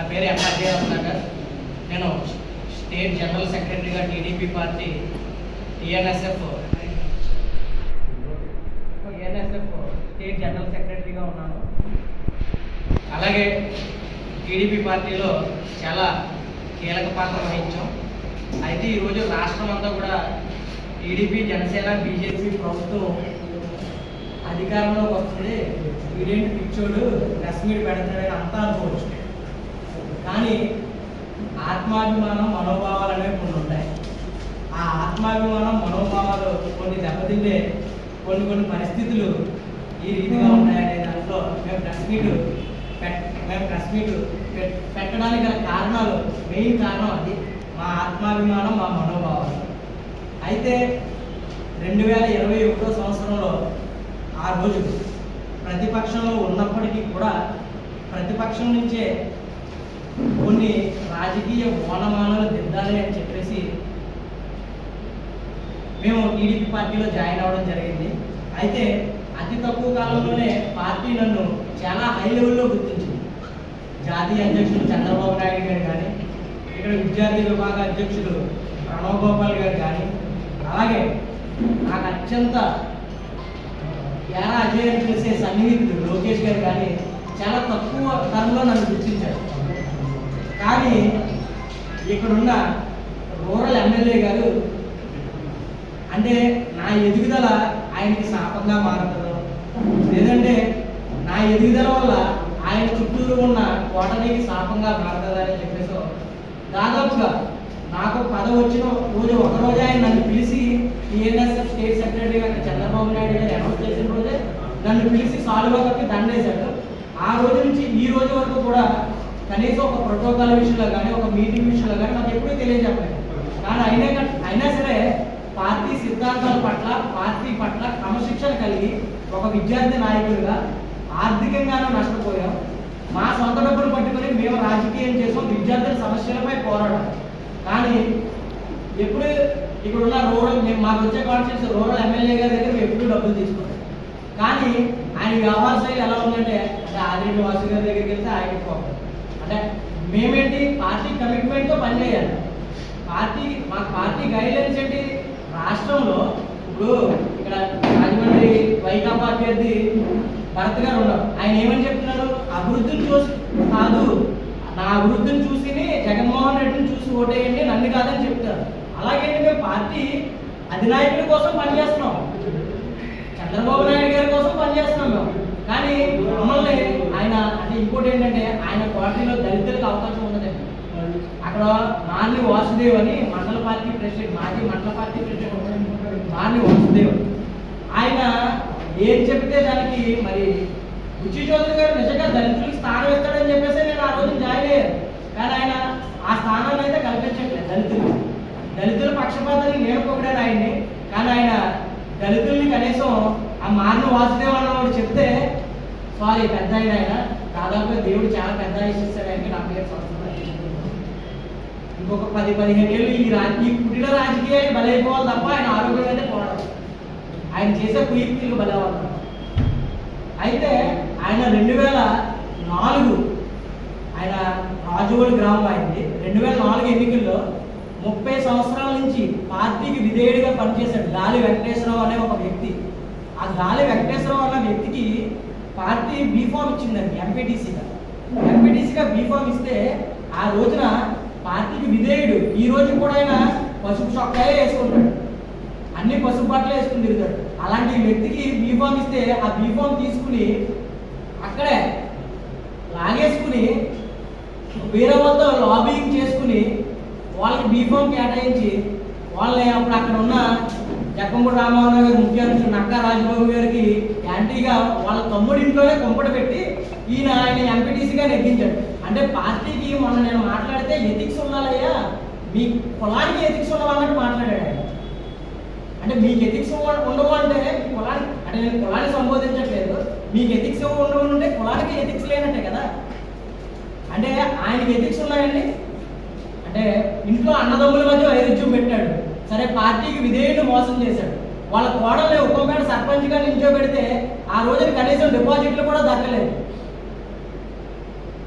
నా పేరు ఎం అజయ్ రత్నాకర్ నేను స్టేట్ జనరల్ సెక్రటరీగా TDP party TNSF TNSF state general సెక్రటరీగా ఉన్నాను. అలాగే టీడీపీ పార్టీలో చాలా కీలక పాత్ర వహించాం. అయితే ఈరోజు రాష్ట్రం అంతా కూడా టీడీపీ జనసేన బీజేపీ ప్రభుత్వం అధికారంలోకి వస్తుంది వీడేంటి పిచ్చోడు ప్రెస్ మీట్ పెడతాడని అంతా అనుకోవచ్చు. కానీ ఆత్మాభిమానం మనోభావాలు అనేవి కొన్ని ఉంటాయి. ఆ ఆత్మాభిమానం మనోభావాలు కొన్ని దెబ్బతింటే కొన్ని కొన్ని పరిస్థితులు ఈ రీతిగా ఉంటాయనే దాంట్లో మేము ప్రెస్ మీట్ పెట్ మేము ప్రెస్ మీట్ పెట్- పెట్టడానికి గల కారణాలు మెయిన్ కారణం అది మా ఆత్మాభిమానం మా మనోభావాలు. అయితే రెండు వేల ఇరవై ఒకటో సంవత్సరంలో ఆ రోజు ప్రతిపక్షంలో ఉన్నప్పటికీ కూడా ప్రతిపక్షం నుంచే కొన్ని రాజకీయ ఓనమానాలు దిద్దాలి అని చెప్పేసి మేము టీడీపీ పార్టీలో జాయిన్ అవ్వడం జరిగింది. అయితే అతి తక్కువ కాలంలోనే పార్టీ నన్ను చాలా హై లెవెల్లో గుర్తించింది. జాతీయ అధ్యక్షుడు చంద్రబాబు నాయుడు గారు కానీ ఇక్కడ విద్యార్థి విభాగ అధ్యక్షుడు ప్రణవ్ గోపాల్ గారు కానీ అలాగే నాకు అత్యంత ఎలా అధ్యయనం చేసే సన్నిహితుడు లోకేష్ గారు కానీ చాలా తక్కువ తరంలో నన్ను గుర్తించారు. కానీ ఇక్కడున్న రూరల్ ఎమ్మెల్యే గారు అంటే నా ఎదుగుదల ఆయనకి శాపంగా మారుతుందో లేదంటే నా ఎదుగుదల వల్ల ఆయన చుట్టూరు ఉన్న కోటరీకి శాపంగా మారుతుందని చెప్పేసి దాదాపుగా నాకు పదవి వచ్చిన రోజు ఒకరోజు ఆయన నన్ను పిలిచి టీఎన్ఎస్ఎఫ్ స్టేట్ సెక్రటరీ గారు చంద్రబాబు నాయుడు గారు అనౌన్స్ చేసిన రోజే నన్ను పిలిచి సాల్వా కప్పి దండేశాడు ఆ రోజు నుంచి ఈ రోజు వరకు కూడా కనీసం ఒక ప్రోటోకాల్ విషయంలో కానీ ఒక మీటింగ్ విషయంలో కానీ నాకు ఎప్పుడూ తెలియజెప్పలేదు. కానీ అయినా అయినా సరే పార్టీ సిద్ధాంతాల పట్ల పార్టీ పట్ల క్రమశిక్షణ కలిగి ఒక విద్యార్థి నాయకుడిగా ఆర్థికంగానూ నష్టపోయాం. మా సొంత డబ్బులు పట్టుకొని మేము రాజకీయం చేసాం విద్యార్థుల సమస్యలపై పోరాడాం. కానీ ఎప్పుడు ఇక్కడ ఉన్న రూరల్ మేము మాకు వచ్చే కాన్షియస్ రూరల్ ఎమ్మెల్యే గారి దగ్గర మేము ఎప్పుడు డబ్బులు తీసుకుంటాం కానీ ఆయన వ్యవహార శైలి ఎలా ఉందంటే అంటే ఆదిరెడ్డి వాసు గారి దగ్గరికి వెళ్తే ఆయనకి పోతాం అంటే మేమేంటి పార్టీ కమిట్మెంట్తో పనిచేయాలి పార్టీ మా పార్టీ గైడ్లైన్స్ ఏంటి? రాష్ట్రంలో ఇప్పుడు ఇక్కడ రాజమండ్రి వైకాపా అభ్యర్థి భరత్ గారు ఉన్నారు. ఆయన ఏమని చెప్తున్నారు? అభివృద్ధిని చూసి కాదు. నా అభివృద్ధిని చూసిని జగన్మోహన్ రెడ్డిని చూసి ఓటేయండి నన్ను కాదని చెప్తారు. అలాగే మేము పార్టీ అధినాయకుడి కోసం పనిచేస్తున్నాం. చంద్రబాబు నాయుడు గారి కోసం పనిచేస్తున్నాం మేము. కానీ మమ్మల్ని ఆయన అంటే ఇంకోటి ఏంటంటే ఆయన పార్టీలో దళితులకు అవకాశం ఉన్నదండి అక్కడ మార్లి వాసుదేవ్ అని మండల పార్టీ ప్రెసిడెంట్ మాజీ మండల పార్టీ ప్రెసిడెంట్ మార్లి వాసుదేవ్. ఆయన ఏం చెప్తే దానికి మరి రుచి చౌదరి గారు నిజంగా దళితులకు స్థానం ఇస్తాడని చెప్పేసి నేను ఆ రోజు జాయిన్ అయ్యాను. కానీ ఆయన ఆ స్థానాన్ని అయితే కల్పించట్లేదు దళితులు. దళితుల పక్షపాతాన్ని నేను పొగిడాను ఆయన్ని. కానీ ఆయన దళితుల్ని కనీసం ఆ మార్లు వాసుదేవ్ అన్నవాడు చెప్తే వారి పెద్ద ఆయన దాదాపు దేవుడు చాలా పెద్ద ఆయుష్ ఇస్తాడు ఆయనకి. నా పేరు సంవత్సరం ఇంకొక పది పదిహేను ఏళ్ళు ఈ రా ఈ పుట్టిన రాజకీయాలు బలైపోవాలి తప్ప ఆయన ఆరోగ్యంగానే పోవడం ఆయన చేసే కుయుక్తులు బలవాలి అయితే ఆయన రెండు వేల నాలుగు ఆయన రాజుగోడి గ్రామం అయింది. రెండు వేల నాలుగు ఎన్నికల్లో ముప్పై సంవత్సరాల నుంచి పార్టీకి విధేయుడిగా పనిచేశాడు గాలి వెంకటేశ్వరరావు అనే ఒక వ్యక్తి. ఆ గాలి వెంకటేశ్వరరావు అన్న వ్యక్తికి పార్టీ బీఫామ్ ఇచ్చిందండి ఎంపీటీసీగా ఎంపీటీసీగా బీఫామ్ ఇస్తే ఆ రోజున పార్టీకి విధేయుడు. ఈ రోజు కూడా ఆయన పసుపు చొక్కాయే వేసుకుంటాడు. అన్ని పసుపు బట్టలు వేసుకుని తిరుగుతాడు. అలాంటి వ్యక్తికి బీఫామ్ ఇస్తే ఆ బీఫామ్ తీసుకుని అక్కడే లాగేసుకుని వేరే వాళ్ళతో లాబింగ్ చేసుకుని వాళ్ళకి బీఫామ్ కేటాయించి వాళ్ళని అప్పుడు అక్కడ ఉన్న జక్కంపూడి రామమోహన్ గారి ముఖ్య అధ్యక్షుడు నక్కా రాజబాబు గారికి యాంటీగా వాళ్ళ తమ్ముడి ఇంట్లోనే కొంపట పెట్టి ఈయన ఆయన ఎంపీటీసీగా నెగ్గించాడు. అంటే పార్టీకి మొన్న నేను మాట్లాడితే ఎథిక్స్ ఉండాలయ్యా మీ కులానికి ఎథిక్స్ ఉండవాలంటే మాట్లాడాడు ఆయన. అంటే మీకు ఎథిక్స్ ఉండవు అంటే కులానికి అంటే నేను కులాన్ని సంబోధించట్లేదు. మీకు ఎథిక్స్ ఉండవు అంటే కులానికి ఎథిక్స్ లేనట్టే కదా. అంటే ఆయనకి ఎథిక్స్ ఉన్నాయండి. అంటే ఇంట్లో అన్నదమ్ముల మధ్య వైరుధ్యం పెట్టాడు. సరే పార్టీకి విధేయుడు మోసం చేశాడు. వాళ్ళ కోడల్ని ఉప్పంపేట సర్పంచ్గా నిల్చోబెడితే ఆ రోజున కనీసం డిపాజిట్లు కూడా దక్కలేదు.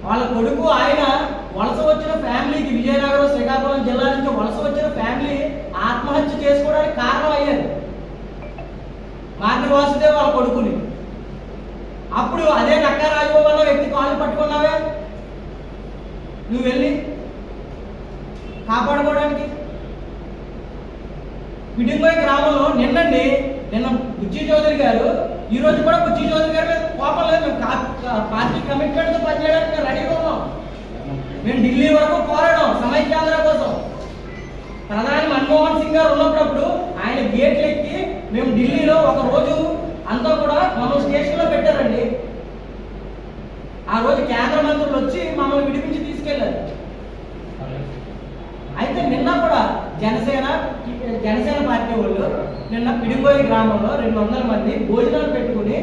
వాళ్ళ కొడుకు ఆయన వలస వచ్చిన ఫ్యామిలీకి విజయనగరం శ్రీకాకుళం జిల్లా నుంచి వలస వచ్చిన ఫ్యామిలీ ఆత్మహత్య చేసుకోవడానికి కారణం అయ్యారు. మార్గ వాసుదేవ్ వాళ్ళ కొడుకుని. అప్పుడు అదే నక్కా రాజబాబు వ్యక్తి కాళ్ళు పట్టుకున్నావే? నువ్వు వెళ్ళి కాపాడుకోవడానికి పిడింగోయ్ గ్రామంలో నిన్నండి నిన్న బుచ్చి చౌదరి గారు ఈ రోజు కూడా బుచ్చి చౌదరి గారి మీద కోపం లేదు. మేము పార్టీ కమిట్మెంట్తో పనిచేయడానికి మేము రెడీగా ఉన్నాం. మేము ఢిల్లీ వరకు పోరాడాం సమైక్యాంధ్ర కోసం. ప్రధాని మన్మోహన్ సింగ్ గారు ఉన్నప్పుడు ఆయన గేట్లు ఎక్కి మేము ఢిల్లీలో ఒక రోజు అంతా కూడా మమ్మల్ని స్టేషన్లో పెట్టారండి. ఆ రోజు కేంద్ర మంత్రులు వచ్చి మమ్మల్ని విడిపించి తీసుకెళ్ళారు అయితే నిన్న కూడా జనసేన జనసేన పార్టీ వాళ్ళు నిన్న పిడిపోయి గ్రామంలో రెండు వందల మంది భోజనాలు పెట్టుకుని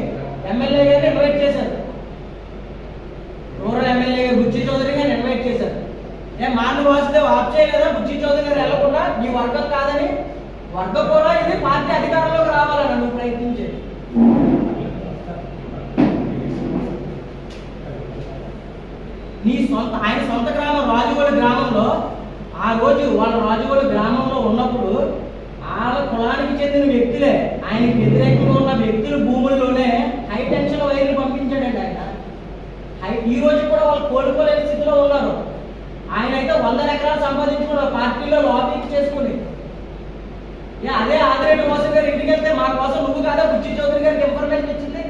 ఎమ్మెల్యే గారిని ఇన్వైట్ చేశారు. రూరల్ ఎమ్మెల్యే బుచ్చి చౌదరి గారిని ఇన్వైట్ చేశారు. ఏ మాను వాసుదేవ్ ఆఫ్ చేయలేదా? బుచ్చి చౌదరి గారు వెళ్ళకుండా? నీ వర్గం కాదని? వర్గం కూడా ఇది పార్టీ అధికారంలోకి రావాలని నువ్వు ప్రయత్నించేది. నీ సొంత ఆయన సొంత గ్రామం రాజుగోడ గ్రామంలో ఆ రోజు వాళ్ళ రాజుగోడి గ్రామంలో ఉన్నప్పుడు వాళ్ళ కులానికి చెందిన వ్యక్తులే. ఆయనకి వ్యతిరేకంగా ఉన్న వ్యక్తుల భూముల్లోనే హై టెన్షన్ వైర్లు పంపించాడండి ఆయన. హై ఈ రోజు కూడా వాళ్ళు కోలుకోలేని స్థితిలో ఉన్నారు. ఆయన అయితే వందల ఎకరాలు సంపాదించుకున్నారు. పార్టీలో లాబింగ్ చేసుకుని అదే ఆదిరెడ్డి మోసం గారు ఇంటికి వెళ్తే మా కోసం నువ్వు కాదా? బుచ్చి చౌదరి గారికి ఇన్ఫర్మేషన్ ఇచ్చింది?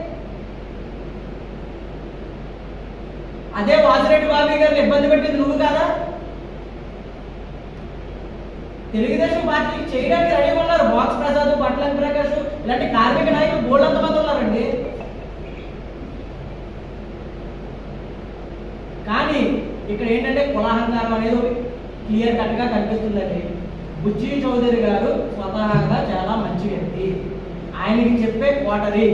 అదే వాసిరెడ్డి బాబీ గారిని ఇబ్బంది పెట్టింది నువ్వు కాదా? తెలుగుదేశం పార్టీకి చేయడానికి రెడీ ఉన్నారు. బాక్స్ ప్రసాద్ పట్ల ప్రకాష్ ఇలాంటి కార్మిక నాయకులు బోల్డంత మంది ఉన్నారండి. కానీ ఇక్కడ ఏంటంటే కులాహంకారం అనేది క్లియర్ కట్గా కనిపిస్తుందండి. బుజ్జి చౌదరి గారు స్వతహాగా చాలా మంచి వ్యక్తి. ఆయనకి చెప్పే కోటరీ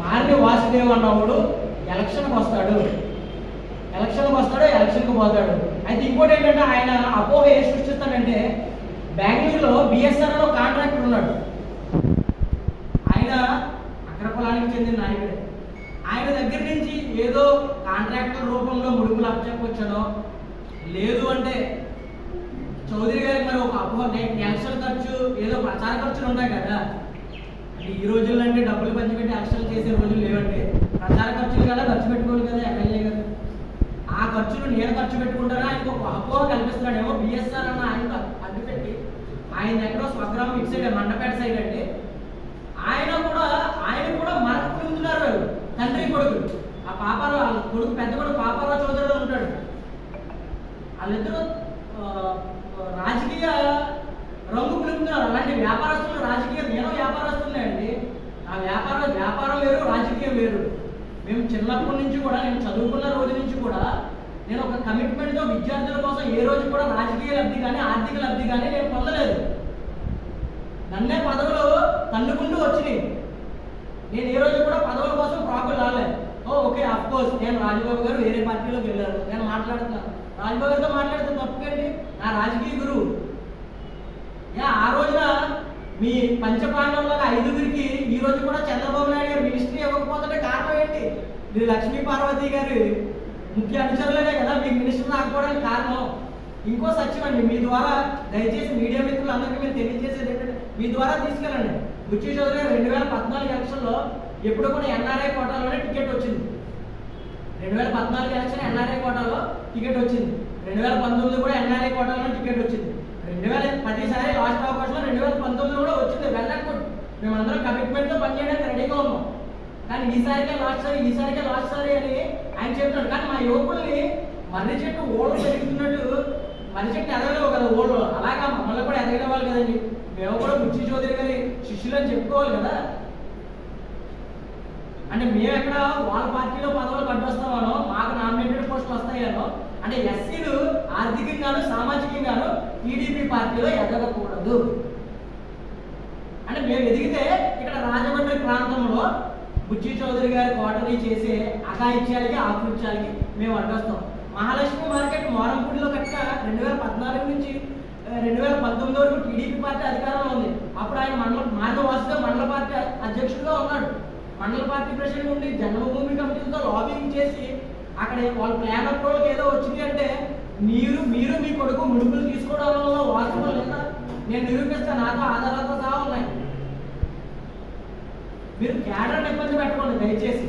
మారిని వాసుదేవ్ అన్నవాడు ఎలక్షన్కి వస్తాడు. ఎలక్షన్కి వస్తాడు ఎలక్షన్కి పోతాడు. అయితే ఇంకోటి ఏంటంటే ఆయన అపోహ ఏ సృష్టిస్తాడంటే బెంగళూరులో బిఎస్ఆర్ కాంట్రాక్టర్ ఉన్నాడు. ఆయన అగ్రకులానికి చెందిన నాయకుడే. ఆయన దగ్గర నుంచి ఏదో కాంట్రాక్టర్ రూపంలో ముడుపులు అప్పచెప్పొచ్చానో లేదు అంటే చౌదరి గారికి మరి ఒక అపోహ ఎలక్షన్ ఖర్చు ఏదో ప్రచార ఖర్చులు ఉన్నాయి కదా. అంటే ఈ రోజుల్లో అంటే డబ్బులు పంచిపెట్టి ఎలక్షన్ చేసే రోజులు లేవండి. ప్రచార ఖర్చులు కదా ఖర్చు పెట్టుకోవాలి కదా ఆ ఖర్చులు నేను ఖర్చు పెట్టుకుంటారా ఆయనకు ఒక అపోహ కల్పిస్తున్నాడేమో బిఎస్ఆర్ అన్న ఆయన అడ్డు పెట్టి ఆయన ఎక్కడో స్వగ్రామం ఇటు సైడ్ మండపేట సైడ్ అండి. ఆయన కూడా ఆయన కూడా మరక పొందుతున్నారు తండ్రి కొడుకు ఆ పాపారావు వాళ్ళ కొడుకు పెద్ద కొడుకు పాపారావు చౌదరిలో ఉంటాడు. వాళ్ళిద్దరూ రాజకీయ రంగు పులుపుతున్నారు. అలాంటి వ్యాపారస్తులు రాజకీయ నేను వ్యాపారస్తులే అండి. ఆ వ్యాపార వ్యాపారం వేరు రాజకీయం వేరు. మేము చిన్నప్పటి నుంచి కూడా నేను చదువుకున్నాను నేను ఒక కమిట్మెంట్తో విద్యార్థుల కోసం ఏ రోజు కూడా రాజకీయ లబ్ధి కానీ ఆర్థిక లబ్ధి కానీ నేను పొందలేదు. నన్నే పదవులు తన్నుకుంటూ వచ్చినాయి. నేను ఏ రోజు కూడా పదవుల కోసం ప్రాకులు రాలేదు ఓ ఓకే అఫ్ కోర్స్ నేను రాజబాబు గారు వేరే పార్టీలోకి వెళ్ళారు. నేను మాట్లాడుతున్నాను. రాజబాబు గారితో మాట్లాడితే తప్పుకండి నా రాజకీయ గురువు. యా ఆ రోజున మీ పంచపాండవుల ఐదుగురికి ఈ రోజు కూడా చంద్రబాబు నాయుడు గారు మినిస్ట్రీ ఇవ్వకపోతే కారణం ఏంటి? మీరు లక్ష్మీ పార్వతి గారు ముఖ్య అనుచరులనే కదా మీకు మినిస్టర్ రాకపోవడానికి కారణం? ఇంకో సత్యం అండి మీ ద్వారా దయచేసి మీడియా మిత్రులందరికీ మీరు తెలియజేసేది ఏంటంటే మీ ద్వారా తీసుకెళ్ళండి. బుచ్చి చౌదరి గారు రెండు వేల పద్నాలుగు ఎలక్షన్లో ఎప్పుడు కూడా ఎన్ఆర్ఐ కోటాలోనే టికెట్ వచ్చింది. రెండు వేల పద్నాలుగు ఎలక్షన్ ఎన్ఆర్ఐ కోటాలో టికెట్ వచ్చింది. రెండు వేల పంతొమ్మిది కూడా ఎన్ఆర్ఐ కోటాలోనే టికెట్ వచ్చింది. రెండు వేల పదిసారి లాస్ట్ అవకాశంలో రెండు వేల పంతొమ్మిది కూడా వచ్చింది. వెళ్ళకూడదు మేమందరం కమిట్మెంట్తో పనిచేయడానికి రెడీగా ఉన్నాం. కానీ ఈసారికే లాస్ట్ సారి ఈసారికే లాస్ట్ సారి అని ఆయన చెప్తున్నాడు కానీ మా యువకుల్ని మర్రి చెట్టు ఓళ్ళు పెరుగుతున్నట్టు మర్రి చెట్టు ఎదగలేవు కదా ఓళ్ళు అలాగా మమ్మల్ని కూడా ఎదగలేవాలి కదండి. మేము కూడా బుచ్చి చౌదరి గారి శిష్యులని చెప్పుకోవాలి కదా. అంటే మేము ఎక్కడ వాళ్ళ పార్టీలో పదవులు కట్టొస్తామనో మాకు నామినేటెడ్ పోస్టులు వస్తాయనో అంటే ఎస్సీలు ఆర్థికంగాను సామాజికంగాను టీడీపీ పార్టీలో ఎదగకూడదు. అంటే మేము ఎదిగితే ఇక్కడ రాజమండ్రి ప్రాంతంలో బుజ్జి చౌదరి గారి కోటరీ చేసే అఘాయిత్యాలకి ఆకృత్యాలకి మేము అడ్డొస్తాం మహాలక్ష్మి మార్కెట్ మోరంపూడిలో కట్ట రెండు వేల పద్నాలుగు నుంచి రెండు వేల పంతొమ్మిది వరకు టీడీపీ పార్టీ అధికారంలో ఉంది. అప్పుడు ఆయన మండల మాధవ వాసుదేవ్ మండల పార్టీ అధ్యక్షుడిగా ఉన్నాడు. మండల పార్టీ ప్రెసిడెంట్ ఉండి జన్మభూమి కమిటీలతో లాబింగ్ చేసి అక్కడ వాళ్ళ ప్లాన్ అప్రూవల్కి ఏదో వచ్చింది అంటే మీరు మీరు మీ కొడుకు ముడుపులు తీసుకోవడం వల్ల వాస్తవం లేదా నేను నిరూపిస్తాను. నాతో ఆధారాలతో సహా ఉన్నాయి. మీరు క్యాడర్ ఇబ్బంది పెట్టుకోండి దయచేసి.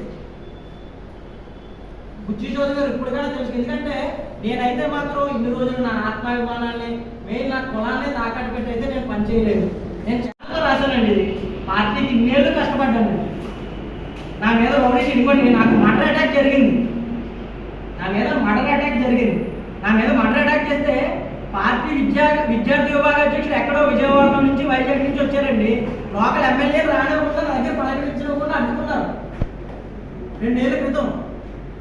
బుజ్జి చౌదరి గారు ఇప్పుడు కూడా తెలుసు. ఎందుకంటే నేనైతే మాత్రం ఇన్ని రోజులు నా ఆత్మాభిమానాన్ని మెయిన్ నా కులాన్ని తాకట్టు పెట్టి అయితే నేను పని చేయలేదు. నేను చాలా రాశానండి ఇది. పార్టీకి ఇన్నేళ్ళు కష్టపడ్డాను. నా మీద ఒకటి ఇవ్వండి నాకు మటర్ అటాక్ జరిగింది. నా మీద మటర్ అటాక్ జరిగింది. నా మీద మటర్ అటాక్ చేస్తే పార్టీ విద్యా విద్యార్థి విభాగ అధ్యక్షుడు ఎక్కడో విజయవాడ నుంచి వైజాగ్ నుంచి వచ్చారండి. లోకల్ ఎమ్మెల్యే రానివ్వకుండా నా దగ్గర పలకరించకుండా అడ్డుకున్నారు రెండేళ్ళ క్రితం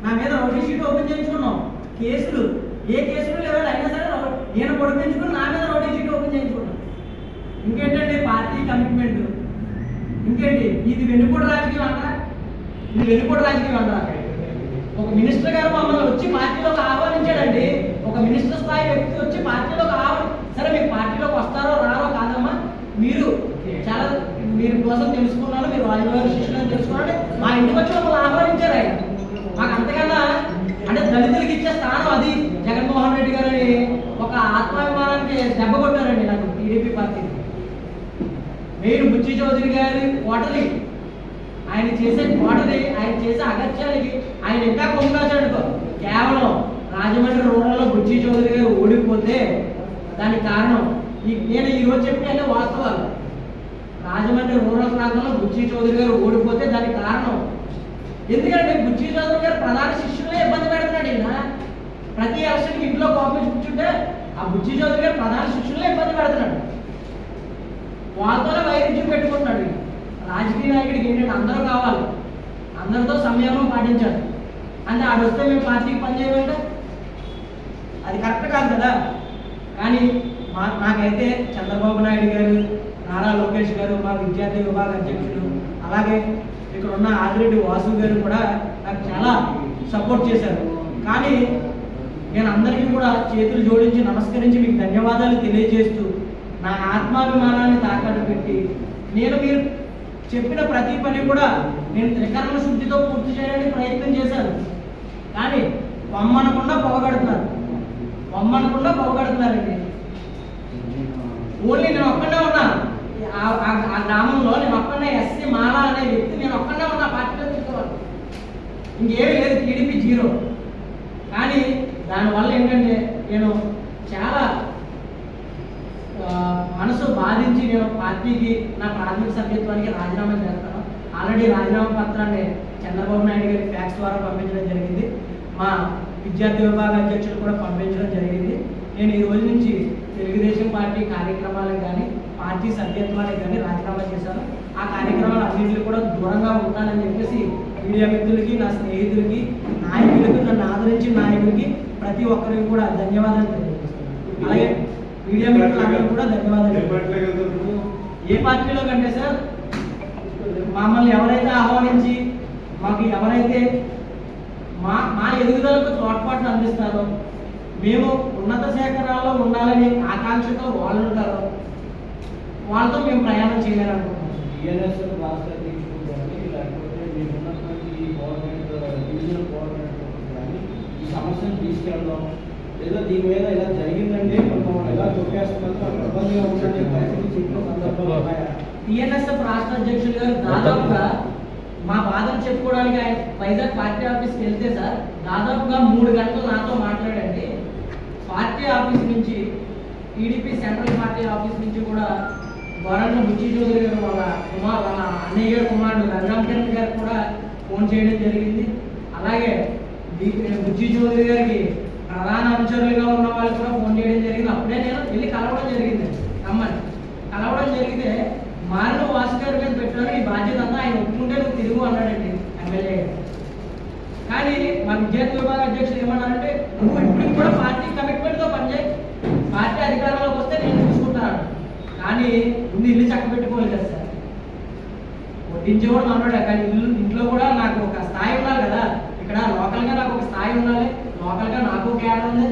నా మీద రౌడీ షీట్ ఓపెన్ చేయించుకున్నాం. కేసులు ఏ కేసులు లేవాలి అయినా సరే నేను పొడిపించుకుని నా మీద రౌడీ షీట్ ఓపెన్ చేయించుకున్నాను ఇంకేంటండి పార్టీ కమిట్మెంట్? ఇంకేంటి? ఇది వెన్నుపూట రాజకీయం అంటారా? ఇది వెన్నుపూట రాజకీయం అంటారా? ఒక మినిస్టర్ గారు మమ్మల్ని వచ్చి పార్టీలోకి ఆహ్వానించాడండి. ఒక మినిస్టర్ స్థాయి వ్యక్తి వచ్చి పార్టీలోకి కావాలి సరే మీకు పార్టీలోకి వస్తారో రారో కాదమ్మా. మీరు చాలా మీరు కోసం తెలుసుకున్నారు మీరు వాయువారి శిష్యులను తెలుసుకున్నాడు మా ఇంటికి వచ్చి మమ్మల్ని ఆహ్వానించారు ఆయన. మాకు అంతకన్నా అంటే దళితులకి ఇచ్చే స్థానం అది. జగన్మోహన్ రెడ్డి గారు ఒక ఆత్మాభిమానానికి దెబ్బ కొట్టారండి నాకు TDP party. Main Buchi Chowdary గారి కోటలి. ఆయన చేసే కోటలి ఆయన చేసే అగత్యానికి ఆయన ఇంకా కొంగాచాడు కేవలం రాజమండ్రి రూరల్లో బుచ్చి చౌదరి గారు ఓడిపోతే దానికి కారణం ఈ- నేను ఈరోజు చెప్పిన వాస్తవాలు. రాజమండ్రి రూరల్ ప్రాంతంలో బుచ్చి చౌదరి గారు ఓడిపోతే దానికి కారణం. ఎందుకంటే బుచ్చి చౌదరి గారు ప్రధాన శిష్యులే ఇబ్బంది పెడుతున్నాడు ఈయన. ప్రతి ఎలక్షన్కి ఇంట్లో కాపీ కూర్చుంటే ఆ బుచ్చి చౌదరి గారు ప్రధాన శిష్యులే ఇబ్బంది పెడుతున్నాడు. వాళ్ళతోనే వైరుధ్యం పెట్టుకుంటున్నాడు రాజకీయ నాయకుడికి ఏంటంటే అందరూ కావాలి. అందరితో సంయమం పాటించాలి. అంటే ఆడొస్తే మేము పార్టీకి పనిచేయమంటే అది కరెక్ట్ కాదు కదా. కానీ మా నాకైతే చంద్రబాబు నాయుడు గారు నారా లోకేష్ గారు మా విద్యార్థి విభాగ అధ్యక్షుడు అలాగే ఇక్కడ ఉన్న ఆదిరెడ్డి వాసు గారు కూడా నాకు చాలా సపోర్ట్ చేశారు. కానీ నేను అందరికీ కూడా చేతులు జోడించి నమస్కరించి మీకు ధన్యవాదాలు తెలియజేస్తూ నా ఆత్మాభిమానాన్ని తాకట్టు పెట్టి నేను మీరు చెప్పిన ప్రతి పని కూడా నేను త్రికరణ శుద్ధితో పూర్తి చేయడానికి ప్రయత్నం చేశాను. కానీ పొమ్మనకుండా పొగగడుతున్నారు పొమ్మనకుండా పొగడుతున్నారండి ఓన్లీ నేను ఒక్కడే ఉన్నా. ఆ- ఆ- గ్రామంలో నేను ఒక్కడే ఎస్సీ మాలా అనే వ్యక్తి నేను ఒక్కడే ఉన్నా పార్టీలో తీసుకోవాలి ఇంకేమీ లేదు టీడీపీ జీరో. కానీ దానివల్ల ఏంటంటే నేను చాలా మనసు బాధించి నేను పార్టీకి నా ప్రాథమిక సభ్యత్వానికి రాజీనామా చేస్తాను. ఆల్రెడీ రాజీనామా పత్రాన్ని చంద్రబాబు నాయుడు గారి ఫ్యాక్స్ ద్వారా పంపించడం జరిగింది. మా విద్యార్థి విభాగ అధ్యక్షులు కూడా పంపించడం జరిగింది. నేను ఈ రోజు నుంచి తెలుగుదేశం పార్టీ కార్యక్రమాలకు కానీ పార్టీ సభ్యత్వానికి కానీ రాజీనామా చేశాను. ఆ కార్యక్రమాలు అన్నింటికి కూడా దూరంగా ఉంటానని చెప్పేసి మీడియా మిత్రులకి నా స్నేహితులకి నాయకులకి నన్ను ఆదరించిన నాయకులకి ప్రతి ఒక్కరికి కూడా ధన్యవాదాలు తెలియజేస్తున్నాను. అలాగే మీడియా మిత్రులందరూ కూడా ధన్యవాదాలు ఏ పార్టీలో కంటే సార్ మమ్మల్ని ఎవరైతే ఆహ్వానించి మాకు ఎవరైతే మా మా ఎదుగుదలకు తోడ్పాటును అందిస్తారో. మేము ఉన్నత శేఖరాల్లో ఉండాలని ఆకాంక్షతో వాళ్ళు ఉంటారో. వాళ్ళతో మేము ప్రయాణం చేయాలనుకుంటున్నాం టిఎన్ఎస్ఎల్ రాష్ట్ర అధ్యక్షుడు కానీ లేకపోతే మీకున్నటువంటి ఈ గవర్నమెంట్ డివిజనల్ గవర్నమెంట్ కానీ ఈ సమస్యను తీసుకెళ్ళడం లేదా దీని మీద ఇలా తొక్కేస్తున్నారు అక్కడ ఇబ్బందిగా ఉందనే పరిస్థితి చెప్పిన సందర్భాలు ఉన్నాయా? టిఎన్ఎస్ఎఫ్ రాష్ట్ర అధ్యక్షులు గారు దాదాపుగా మా బాధను చెప్పుకోవడానికి ఆయన వైజాగ్ పార్టీ ఆఫీస్కి వెళ్తే సార్ దాదాపుగా మూడు గంటలు నాతో మాట్లాడండి. పార్టీ ఆఫీస్ నుంచి టీడీపీ సెంట్రల్ పార్టీ ఆఫీస్ నుంచి కూడా వరంగల్ బుచ్చి చౌదరి గారు వాళ్ళ కుమార్ వాళ్ళ అన్నయ్య గారు కుమారుడు రఘురామకరణ్ గారు కూడా ఫోన్ చేయడం జరిగింది. అలాగే బుచ్చి చౌదరి గారికి ప్రధాన అనుచరులుగా ఉన్న వాళ్ళు కూడా ఫోన్ చేయడం జరిగింది. అప్పుడే నేను వెళ్ళి కలవడం జరిగింది. రమ్మని. కలవడం జరిగితే మారిన వాసు గారి మీద పెట్టారు ఈ బాధ్యత అంతా ఆయన ఒప్పుకుంటే నువ్వు తిరుగు అన్నాడండి ఎమ్మెల్యే గారు. కానీ మన విద్యార్థి విభాగ అధ్యక్షులు ఏమన్నారంటే నువ్వు ఇప్పుడు కూడా పార్టీ కమిట్మెంట్తో పనిచేయి. పార్టీ అధికారంలోకి వస్తే నేను చూసుకుంటాను. కానీ నువ్వు ఇల్లు చక్క పెట్టుకోలేదు సార్. వడ్డించేవాడు మనోడే కానీ ఇల్లు ఇంట్లో కూడా నాకు ఒక స్థాయి ఉండాలి కదా. ఇక్కడ లోకల్గా నాకు ఒక స్థాయి ఉండాలి. లోకల్గా నాకు కేడర్ ఉంది.